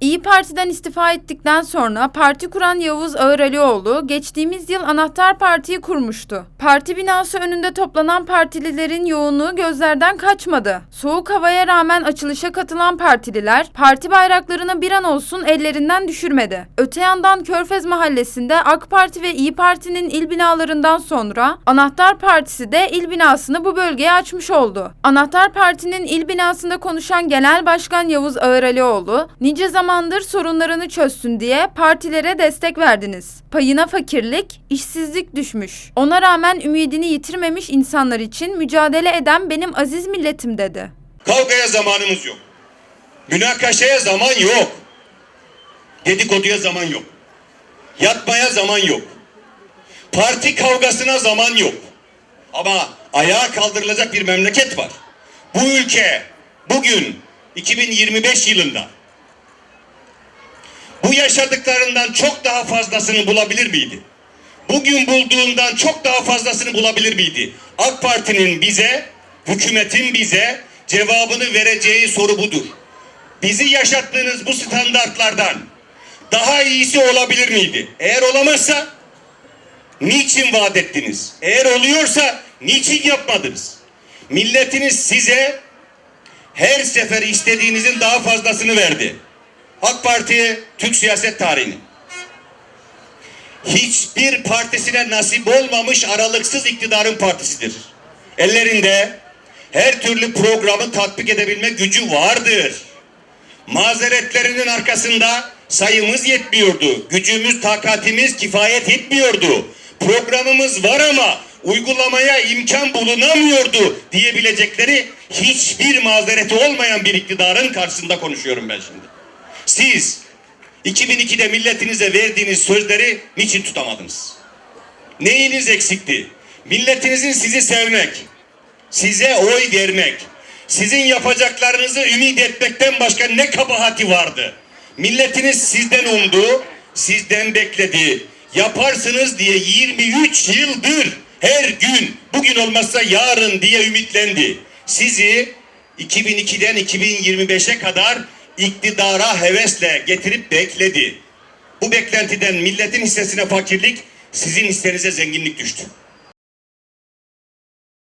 İyi Parti'den istifa ettikten sonra parti kuran Yavuz Ağıralioğlu geçtiğimiz yıl Anahtar Parti'yi kurmuştu. Parti binası önünde toplanan partililerin yoğunluğu gözlerden kaçmadı. Soğuk havaya rağmen açılışa katılan partililer parti bayraklarını bir an olsun ellerinden düşürmedi. Öte yandan Körfez Mahallesi'nde AK Parti ve İyi Parti'nin il binalarından sonra Anahtar Partisi de il binasını bu bölgeye açmış oldu. Anahtar Parti'nin il binasında konuşan Genel Başkan Yavuz Ağıralioğlu, nice zamandır sorunlarını çözsün diye partilere destek verdiniz. Payına fakirlik, işsizlik düşmüş. Ona rağmen ümidini yitirmemiş insanlar için mücadele eden benim aziz milletim dedi. Kavgaya zamanımız yok. Münakaşaya zaman yok. Dedikoduya zaman yok. Yatmaya zaman yok. Parti kavgasına zaman yok. Ama ayağa kaldırılacak bir memleket var. Bu ülke bugün 2025 yılında yaşadıklarından çok daha fazlasını bulabilir miydi? Bugün bulduğundan çok daha fazlasını bulabilir miydi? AK Parti'nin bize, hükümetin bize cevabını vereceği soru budur. Bizi yaşattığınız bu standartlardan daha iyisi olabilir miydi? Eğer olamazsa niçin vaat ettiniz? Eğer oluyorsa niçin yapmadınız? Milletiniz size her sefer istediğinizin daha fazlasını verdi. AK Parti Türk siyaset tarihini hiçbir partisine nasip olmamış aralıksız iktidarın partisidir. Ellerinde her türlü programı tatbik edebilme gücü vardır. Mazeretlerinin arkasında sayımız yetmiyordu. Gücümüz, takatimiz kifayet etmiyordu. Programımız var ama uygulamaya imkan bulunamıyordu diyebilecekleri hiçbir mazereti olmayan bir iktidarın karşısında konuşuyorum ben şimdi. Siz 2002'de milletinize verdiğiniz sözleri niçin tutamadınız? Neyiniz eksikti? Milletinizin sizi sevmek, size oy vermek, sizin yapacaklarınızı ümit etmekten başka ne kabahati vardı? Milletiniz sizden umdu, sizden bekledi. Yaparsınız diye 23 yıldır her gün bugün olmazsa yarın diye ümitlendi. Sizi 2002'den 2025'e kadar iktidara hevesle getirip bekledi. Bu beklentiden milletin hissesine fakirlik, sizin hissenize zenginlik düştü.